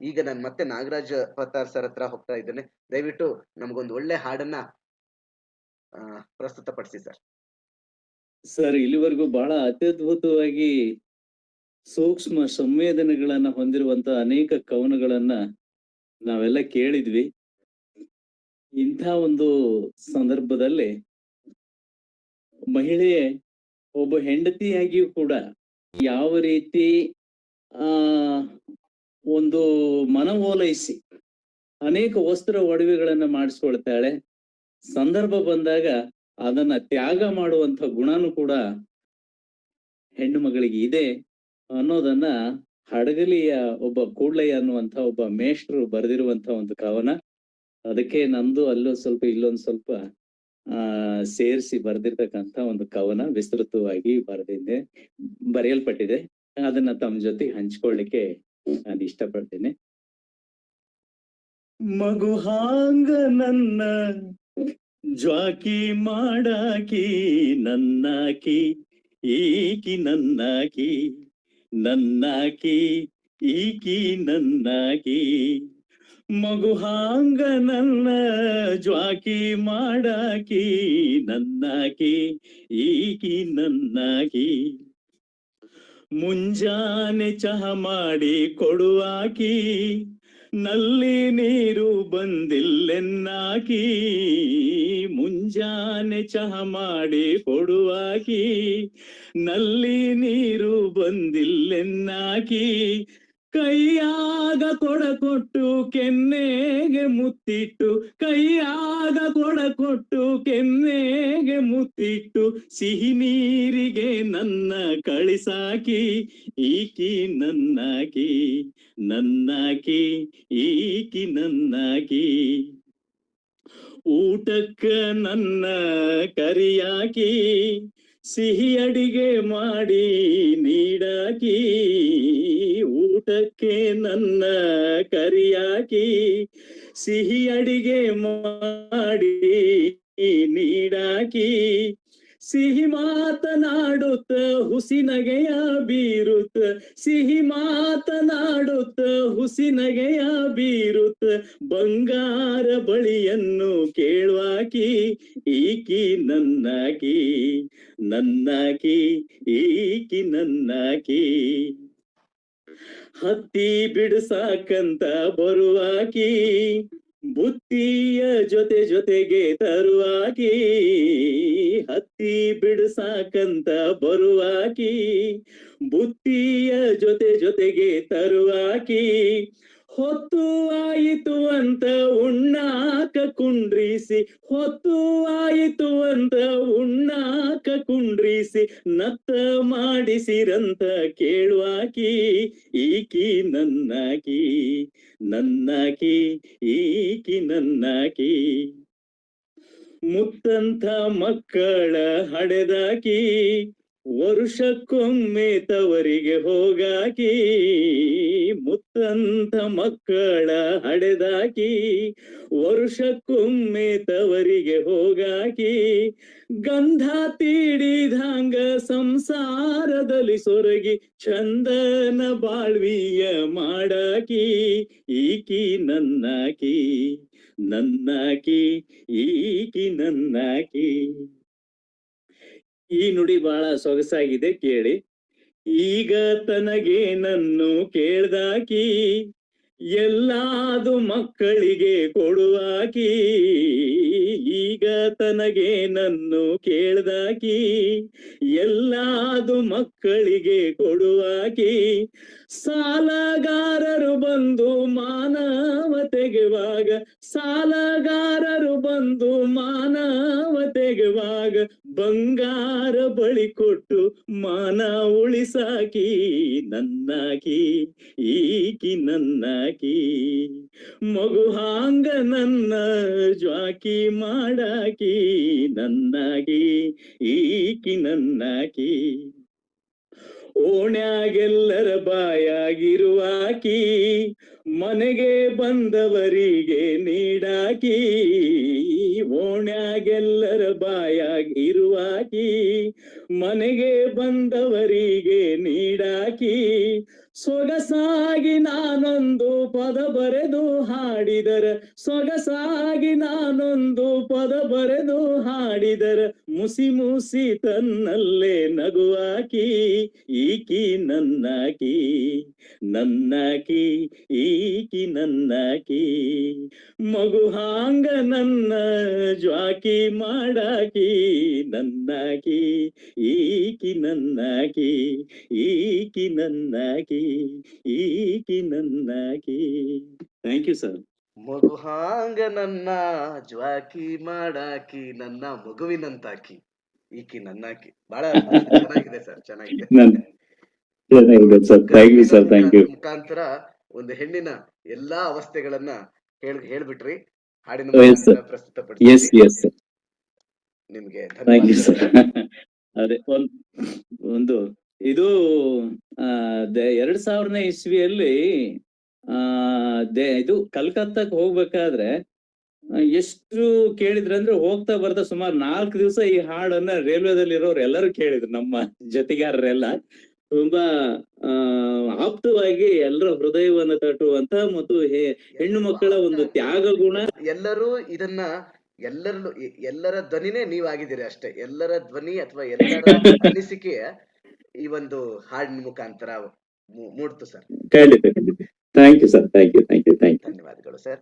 ಈಗ ನಾನು ಮತ್ತೆ ನಾಗರಾಜ್ ಪತ್ತಾರ್ ಸರ್ ಹತ್ರ ಹೋಗ್ತಾ ಇದ್ದೇನೆ. ದಯವಿಟ್ಟು ನಮಗೊಂದು ಒಳ್ಳೆ ಹಾಡನ್ನ ಆ, ಪ್ರಸ್ತುತಪಡಿಸಿ ಸರ್ ಸರ್ ಇಲ್ಲಿವರೆಗೂ ಬಹಳ ಅತ್ಯದ್ಭುತವಾಗಿ ಸೂಕ್ಷ್ಮ ಸಂವೇದನೆಗಳನ್ನ ಹೊಂದಿರುವಂತ ಅನೇಕ ಕವನಗಳನ್ನ ನಾವೆಲ್ಲ ಕೇಳಿದ್ವಿ. ಇಂಥ ಒಂದು ಸಂದರ್ಭದಲ್ಲಿ ಮಹಿಳೆ ಒಬ್ಬ ಹೆಂಡತಿಯಾಗಿಯೂ ಕೂಡ ಯಾವ ರೀತಿ ಆ ಒಂದು ಮನವೋಲೈಸಿ ಅನೇಕ ವಸ್ತ್ರ ಒಡವೆಗಳನ್ನ ಮಾಡಿಸ್ಕೊಳ್ತಾಳೆ. ಸಂದರ್ಭ ಬಂದಾಗ ಅದನ್ನ ತ್ಯಾಗ ಮಾಡುವಂತ ಗುಣನು ಕೂಡ ಹೆಣ್ಣು ಮಗಳಿಗೆ ಇದೆ ಅನ್ನೋದನ್ನ ಹಡಗಲಿಯ ಒಬ್ಬ ಕೂಡ್ಲಯ್ಯ ಅನ್ನುವಂಥ ಒಬ್ಬ ಮೇಷ್ಟ್ರು ಬರೆದಿರುವಂತ ಒಂದು ಕವನ. ಅದಕ್ಕೆ ನಂದು ಅಲ್ಲೂ ಸ್ವಲ್ಪ ಇಲ್ಲೊಂದು ಸ್ವಲ್ಪ, ಆ, ಸೇರಿಸಿ ಬರೆದಿರ್ತಕ್ಕಂಥ ಒಂದು ಕವನ ವಿಸ್ತೃತವಾಗಿ ಬರೆದಿದೆ ಬರೆಯಲ್ಪಟ್ಟಿದೆ. ಅದನ್ನ ತಮ್ಮ ಜೊತೆ ಹಂಚ್ಕೊಳ್ಳಿಕ್ಕೆ ನಾನು ಇಷ್ಟಪಡ್ತೇನೆ. ಮಗು ಹಾಂಗ ನನ್ನ, ಜ್ವಾಕಿ ಮಾಡಾಕಿ ನನ್ನಾಕಿ, ಈಕಿ ನನ್ನಾಕಿ ನನ್ನಾಕಿ, ಈಕಿ ನನ್ನಾಕಿ. ಮಗು ಹಾಂಗ ನನ್ನ, ಜ್ವಾಕಿ ಮಾಡಾಕಿ ನನ್ನಾಕಿ, ಈಕಿ ನನ್ನಾಕಿ. ಮುಂಜಾನೆ ಚಹ ಮಾಡಿ ಕೊಡುವಾಕಿ ನಲ್ಲಿ ನೀರು ಬಂದಿಲ್ಲೆನ್ನಾಕಿ. ಮುಂಜಾನೆ ಚಹ ಮಾಡಿ ಕೊಡುವಾಕಿ ನಲ್ಲಿ ನೀರು ಬಂದಿಲ್ಲೆನ್ನಾಕಿ. ಕೈಯಾಗ ಕೊಡ ಕೊಟ್ಟು ಕೆನ್ನೆಗೆ ಮುತ್ತಿಟ್ಟು, ಕೈಯಾಗ ಕೊಡ ಕೊಟ್ಟು ಕೆನ್ನೆಗೆ ಮುತ್ತಿಟ್ಟು, ಸಿಹಿ ನೀರಿಗೆ ನನ್ನ ಕಳಿಸಾಕಿ, ಈಕಿ ನನ್ನಾಕಿ ನನ್ನಾಕಿ, ಈಕಿ ನನ್ನಾಕಿ. ಊಟಕ್ಕ ನನ್ನ ಕರಿಯಾಕಿ ಸಿಹಿ ಅಡಿಗೆ ಮಾಡಿ ನೀಡಾಕಿ ಊಟಕ್ಕೆ ನನ್ನ ಕರಿಯಾಕಿ ಸಿಹಿ ಅಡಿಗೆ ಮಾಡಿ ನೀಡಾಕಿ ಸಿಹಿ ಮಾತನಾಡುತ್ತ ಹುಸಿನಗೆಯ ಬೀರುತ್ತ. ಸಿಹಿ ಮಾತನಾಡುತ್ತ ಹುಸಿನಗೆಯ ಬೀರುತ್ತ. ಬಂಗಾರ ಬಳಿಯನ್ನು ಕೇಳುವಾಕಿ, ಈಕಿ ನನ್ನಾಕಿ ನನ್ನಾಕಿ, ಈಕಿ ನನ್ನಾಕಿ. ಹತ್ತಿ ಬಿಡಸಾಕಂತ ಬರುವಾಕಿ ಬುತ್ತಿಯ ಜೊತೆ ಜೊತೆಗೆ ತರುವಾಕಿ ಹತ್ತಿ ಬಿಡಸಾಕಂತ ಬರುವಾಕಿ ಬುತ್ತಿಯ ಜೊತೆ ಜೊತೆಗೆ ತರುವಾಕಿ ಹೊತ್ತು ಆಯಿತು ಅಂತ ಉಣ್ಣಾಕ ಕುಂಡ್ರಿಸಿ, ಹೊತ್ತು ಆಯಿತು ಅಂತ ಉಣ್ಣಾಕ ಕುಂಡ್ರಿಸಿ, ನತ್ತ ಮಾಡಿಸಿರಂತ ಕೇಳುವಾಕಿ, ಈಕಿ ನನ್ನಾಕಿ ನನ್ನಾಕಿ, ಈಕಿ ನನ್ನಾಕಿ. ಮುತ್ತಂತ ಮಕ್ಕಳ ಹಡೆದಾಕಿ ವರುಷಕ್ಕೊಮ್ಮೆ ತವರಿಗೆ ಹೋಗಾಕಿ, ಮುತ್ತಂತ ಮಕ್ಕಳ ಹಡೆದಾಕಿ, ವರುಷಕ್ಕೊಮ್ಮೆ ತವರಿಗೆ ಹೋಗಾಕಿ, ಗಂಧ ತೀಡಿದಂಗ ಸಂಸಾರದಲ್ಲಿ ಸೊರಗಿ ಚಂದನ ಬಾಳ್ವಿಯ ಮಾಡಾಕಿ, ಈಕಿ ನನ್ನಾಕಿ ನನ್ನಾಕಿ, ಈಕಿ ನನ್ನಾಕಿ. ಈ ನುಡಿ ಬಹಳ ಸೊಗಸಾಗಿದೆ ಕೇಳಿ. ಈಗ ತನಗೆ ನನ್ನು ಕೇಳ್ದಾಕಿ, ಎಲ್ಲಾದು ಮಕ್ಕಳಿಗೆ ಕೊಡುವಾಕಿ, ಈಗ ತನಗೆ ನನ್ನು ಕೇಳ್ದಾಕಿ, ಎಲ್ಲಾದು ಮಕ್ಕಳಿಗೆ ಕೊಡುವಾಕಿ, ಸಾಲಗಾರರು ಬಂದು ಮಾನವ ತೆಗೆವಾಗ ಸಾಲಗಾರರು ಬಂದು ಮಾನವ ತೆಗೆವಾಗ ಬಂಗಾರ ಬಳಿ ಕೊಟ್ಟು ಮಾನ ಉಳಿಸಾಕಿ ನನ್ನಾಕಿ, ಈಕಿ ನನ್ನಾಕಿ. ಮಗು ಹಾಂಗ ನನ್ನ ಜ್ವಾಕಿ ಮಾಡಾಕಿ ನನ್ನಾಗಿ, ಈಕಿ ನನ್ನಾಕಿ. ಓಣ್ಯಾಗೆಲ್ಲರ ಬಾಯಾಗಿರುವಾಕಿ ಮನೆಗೆ ಬಂದವರಿಗೆ ನೀಡಾಕಿ, ಓಣ್ಯಾಗೆಲ್ಲರ ಬಾಯಾಗಿರುವಾಕಿ, ಮನೆಗೆ ಬಂದವರಿಗೆ ನೀಡಾಕಿ, ಸೊಗಸಾಗಿ ನಾನೊಂದು ಪದ ಬರೆದು ಹಾಡಿದರ, ಸೊಗಸಾಗಿ ನಾನೊಂದು ಪದ ಬರೆದು ಹಾಡಿದರ, ಮುಸಿ ಮುಸಿ ತನ್ನಲ್ಲೇ ನಗುವಾಕಿ, ಈಕಿ ನನ್ನಾಕಿ ನನ್ನಾಕಿ ಈಕಿ ನನ್ನಾಕಿ ಮಗು ಹಾಂಗ ನನ್ನ ಜ್ವಾಕಿ ಮಾಡಾಕಿ ನನ್ನಕಿ ಈಕಿ ನನ್ನಾಕಿ ಈಕಿ ನನ್ನಾಕಿ ಈಕಿ ನನ್ನಾಕಿ. ಥ್ಯಾಂಕ್ ಯು ಸರ್ ಮಗು ಹಾಂಗ ನನ್ನ ಜ್ವಾಕಿ ಮಾಡಾಕಿ ನನ್ನ ಮಗುವಿನಂತಾಕಿ ಈಕಿ ನನ್ನಾಕಿ. ಬಹಳ ಚೆನ್ನಾಗಿದೆ ಸರ್ ಚೆನ್ನಾಗಿದೆ. ಮುಖಾಂತರ ಒಂದು ಹೆಣ್ಣಿನ ಎಲ್ಲಾ ಅವಸ್ಥೆಗಳನ್ನ ಹೇಳ್ ಹೇಳ್ಬಿಟ್ರಿ. ಹಾಡಿನ Oh, ಪ್ರಸ್ತುತಪಡಿಸಿ ನಿಮ್ಗೆ ಅದೇ ಒಂದು ಇದು ಎರಡ್ ಸಾವಿರನೇ ಇಸ್ವಿಯಲ್ಲಿ ಆ ಇದು ಕಲ್ಕತ್ತಾಕ್ ಹೋಗ್ಬೇಕಾದ್ರೆ ಎಷ್ಟು ಕೇಳಿದ್ರೆ ಅಂದ್ರೆ ಹೋಗ್ತಾ ಬರ್ತಾ ಸುಮಾರು ನಾಲ್ಕು ದಿವಸ ಈ ಹಾಡನ್ನ ರೈಲ್ವೆದಲ್ಲಿ ಇರೋರು ಎಲ್ಲರೂ ಕೇಳಿದ್ರು ನಮ್ಮ ಜೊತೆಗಾರರೆಲ್ಲ. ತುಂಬಾ ಆ ಆಪ್ತವಾಗಿ ಎಲ್ಲರ ಹೃದಯವನ್ನ ತಟ್ಟುವಂತ ಮತ್ತು ಹೆಣ್ಣು ಮಕ್ಕಳ ಒಂದು ತ್ಯಾಗ ಗುಣ. ಎಲ್ಲರೂ ಇದನ್ನ ಎಲ್ಲರಲ್ಲೂ ಎ- ಎಲ್ಲರ ಧ್ವನಿನೇ ನೀವಾಗಿದ್ದೀರಿ ಅಷ್ಟೇ. ಎಲ್ಲರ ಧ್ವನಿ ಅಥವಾ ಎಲ್ಲರ ಅನಿಸಿಕೆ ಈ ಒಂದು ಹಾಡಿನ ಮುಖಾಂತರ ಮೂಡ್ತು ಸರ್. ಖಂಡಿತ ಖಂಡಿತ. Thank you sir thank you thank you thank you ಧನ್ಯವಾದಗಳು ಸರ್